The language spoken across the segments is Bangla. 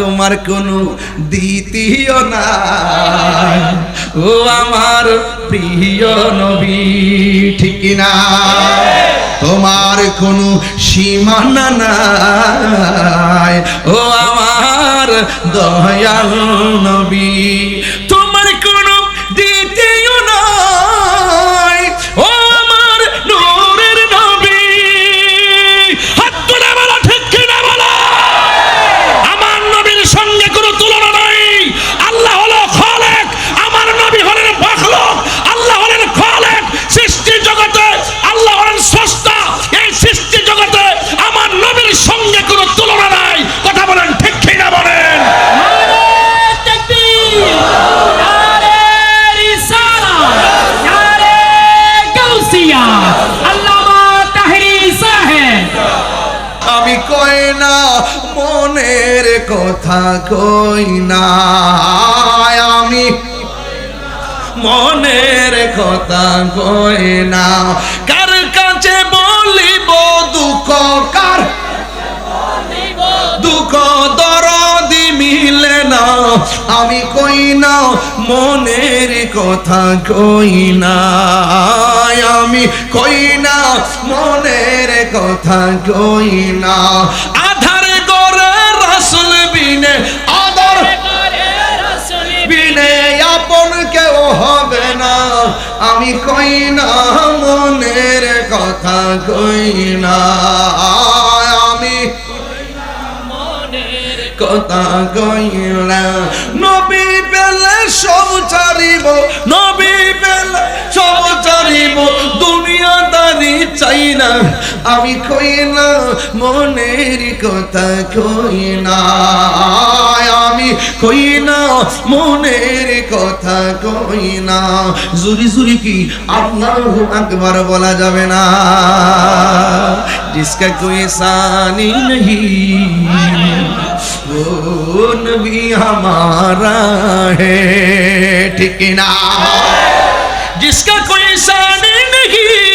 তোমার কোনো দ্বিতীয় না ও আমার প্রিয় নবী, ঠিক না? তোমার কোনো সীমানা নাই। ও আমার দয়াল নবী কথা কই না কার কাছে বলিব দুঃখ, কার? দুঃখ দরদি মিলে না আমি কই না মনের কথা কই না আমি কই না মনের কথা কই না আমি কই না মনের কথা কই না? আমি কথা কইলা নবী পেলে সব চারিব চাই না আমি কই না মনের কথা কই না আমি কই না মনের কথা কই না জুরি জুরি কি আল্লাহু আকবার বলা যাবে না जिसका कोई सानी नहीं वो नबी हमारा है ठीक ना जिसका कोई सानी नहीं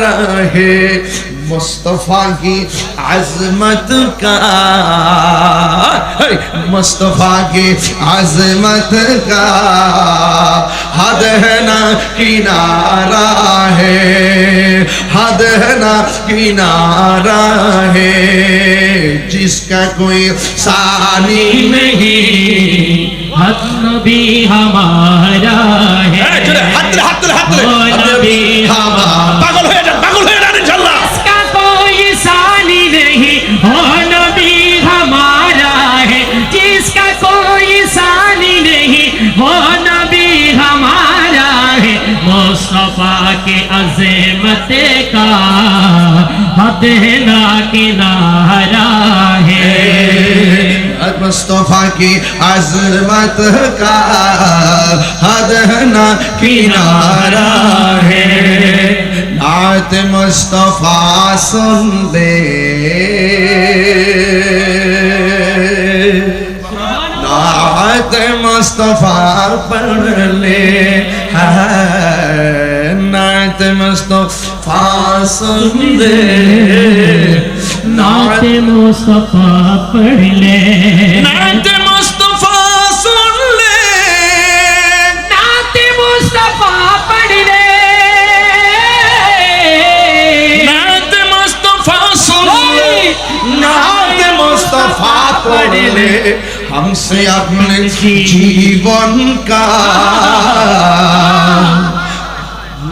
رہا ہے۔ مصطفیٰ کی عظمت کا۔ مصطفیٰ کی عظمت کا۔ حد ہے نا کنارہ ہے۔ حد ہے نا کنارہ ہے۔ جس کا کوئی ثانی نہیں۔ حد نبی ہمارا ہے۔ حد حد حد حد فتح کا ہے نا کنارا ہے۔ مصطفیٰ کی عظمت کا حدنا کنارہ ہے۔ نعت مصطفیٰ سن دے۔ نعت مصطفیٰ پڑھ لے۔ ہے نعت مصطفیٰ سندے نعت مصطفیٰ پڑھ لے۔ نعت مصطفیٰ سن لے نعت مصطفیٰ پڑھ لے۔ نعت مصطفیٰ سن لے نعت مصطفیٰ پڑھ لے۔ ہم سے اپنے جیون کا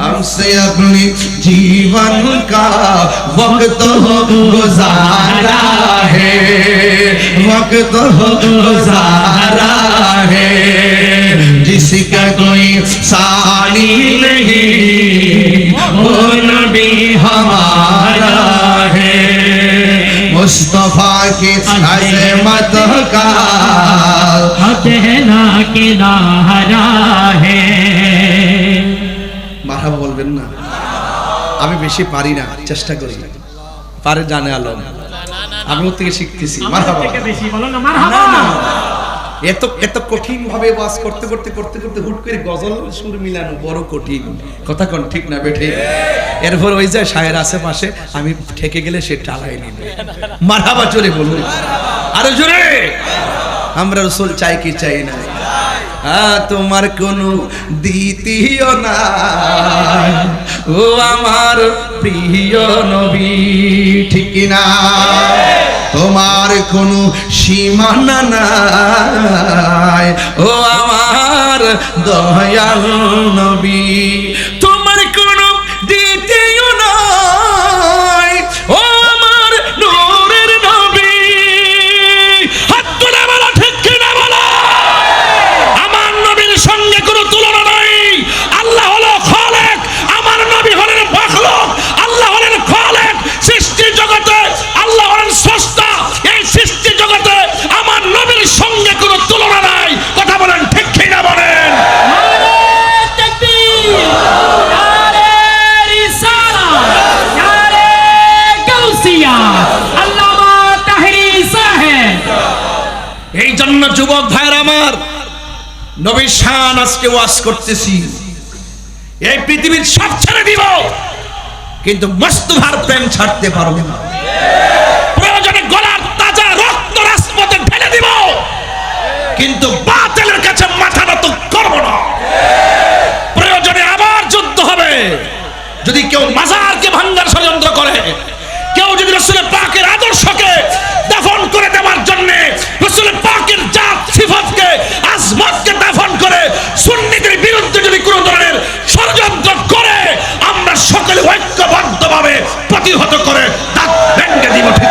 ہم سے اپنی جیون کا وقت ہو گزارا ہے۔ وقت ہو گزارا ہے۔ جس کا کوئی سانی نہیں، وہ نبی ہمارا ہے۔ مصطفیٰ کی عظمت کا کہنا کہ ہے۔ বলবেন না। আমি বেশি পারি না চেষ্টা করি। পারে জানে আলম। আমি ওর থেকে শিখতেছি। এত এত কঠিন ভাবে বাস করতে করতে করতে করতে হুট করে গজল সুর মিলানো বড় কঠিন। কথা কোন ঠিক না বেঠে? এরপর ওই যে শায়ের আশেপাশে আমি ঠেকে গেলে সে টালাই নিবে। মারহাবা জোরে বলুন। আরও জোরে! আমরা রসুল চাই কি চাই না তোমার কোনো দ্বিতীয় না ও আমার প্রিয় নবী, ঠিক না তোমার কোনো সীমানা নাই। ও আমার দয়াল নবী নবীর শান আজকে ওয়াজ করতেছি। এই পৃথিবীর সব ছেড়ে দিব। কিন্তু মস্তভার প্রেম ছাড়তে পারব না। প্রয়োজনে গলার তাজা রক্ত রাজপথে ঢেলে দিব। কিন্তু বাতিলের কাছে মাথা নত করব না। প্রয়োজনে আবার যুদ্ধ হবে। যদি কেউ মাজারকে ভাঙ্গার ষড়যন্ত্র করে, কেউ যদি রসুলের পাকের আদর্শকে দাফন করে দেওয়ার জন্য রসুলের পাকের জাত সিফাতকে আজমতকে দাফন করে সুন্নিদের বিরুদ্ধে যদি কোনো ধরনের ষড়যন্ত্র করে, আমরা সকলে ঐক্যবদ্ধভাবে প্রতিহত করে দিব, ঠিক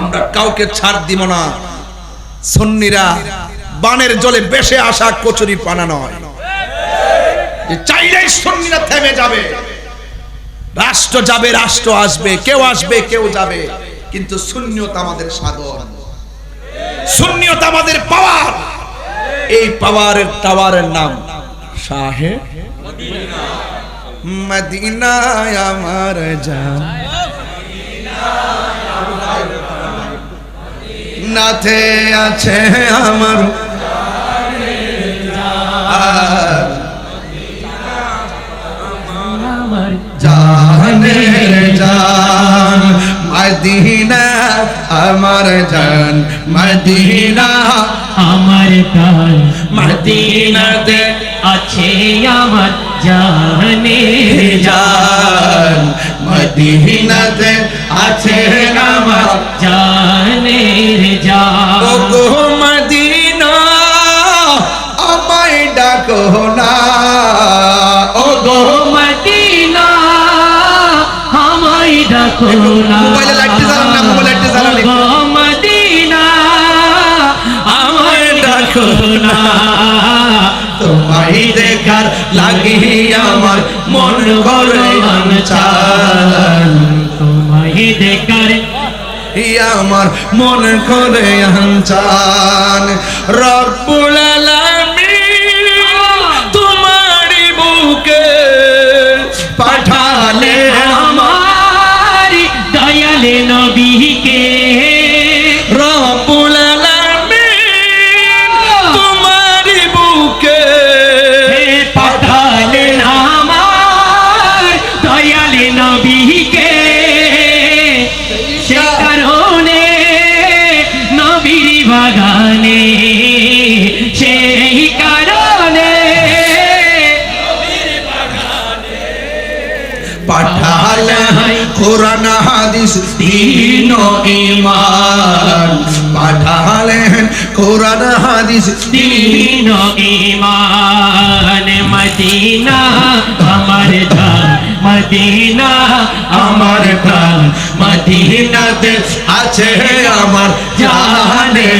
আমরা কাউকে ছাড় দিব না। সন্নিরা বানের জলে বেশে আসা কচুরি পানা নয়। চাইলেই সন্নিরা থেমে যাবে। রাষ্ট্র যাবে, রাষ্ট্র আসবে, কেউ আসবে, কেউ যাবে। কিন্তু শূন্যত আমাদের সাধন শূন্যত আমাদের পাওয়ার। এই পাওয়ারের টাওয়ারের নাম শাহে মদিনায় আমার জান। নাথে আছে আমার জানের জান মদিনা আমার জান মদিনা আমার গান মদিনাতে আছে আমার জানে। জান মদিনাতে আছে আমার জান গো মদিনা আমায় ডাকো না। ও গো মদিনা আমায় ডাকো না। তোমায় দেখার লাগি আমার মন করে আনচান তোমায় দেখার আমার মন করে আনচান রব্বুল পাঠালেন কোরআন, হাদিস, দিন ইমান পাঠালেন কোরআন, হাদিস, দিন ইমান মদিনা আমার ধান মদিনা আমার প্রাণ। মদিনাতে আছে আমার জানে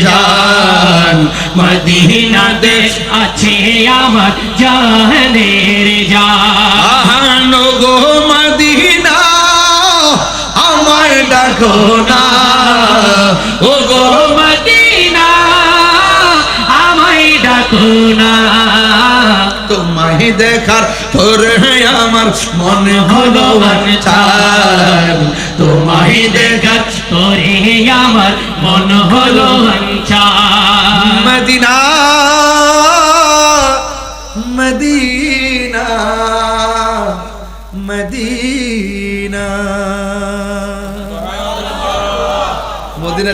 জান। মদিনাতে আছে আমার জানের জান। ডাকো না। ও তোমায় দেখার তোরে আমার মনে হলো চান তোমায় দেখার তোরে আমার মন হলো মদিনা মদিনা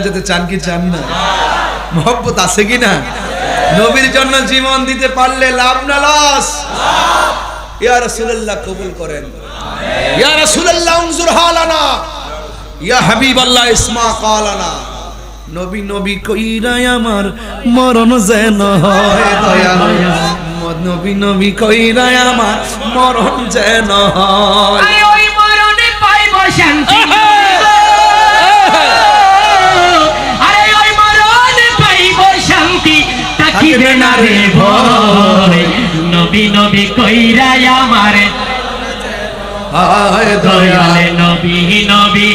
যেতে চান কি চান না? মোহব্বত আছে কি না? নবীর জন্য জীবন দিতে পারলে লাভ না লস ইয়া রাসূলুল্লাহ কবুল করেন। ইয়া রাসূলুল্লাহ ইয়া হাবিবাল্লাহ নবী নবী কইরাই আমার মরণ যেন হয় নবী নবী কইরাই আমার মরণ যেন হয়। নবী কইরাই আমারে। হায় দয়া দয়ালে নবী নবী।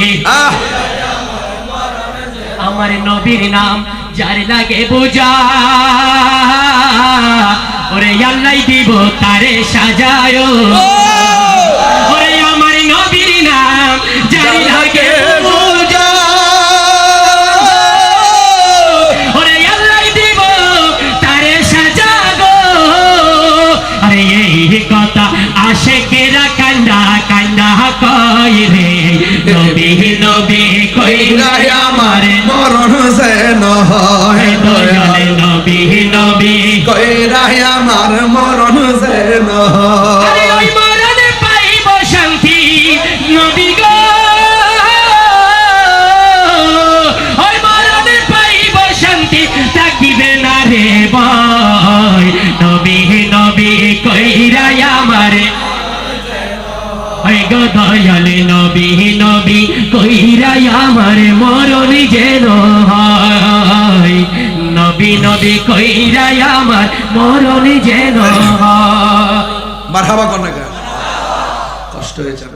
আমার নবীর নাম যার লাগে বোঝা। ওরে আল্লাহ দিব তারে সাজায়। ওরে আমার নবীর নাম যার লাগে কই রে নবী নবী কই কইরাই আমার মরণ যেন হয়। দয়া দয়ালে নবী নবী কইরাই আমার মরণ যেন হয়। ওই দয়ালে নবী নবী কইরাই আমার মরণ যেন হয়। নবী নবী কইরাই আমার মরণ যেন হয়। মারহাবা কন্যা কষ্ট হয়েছে।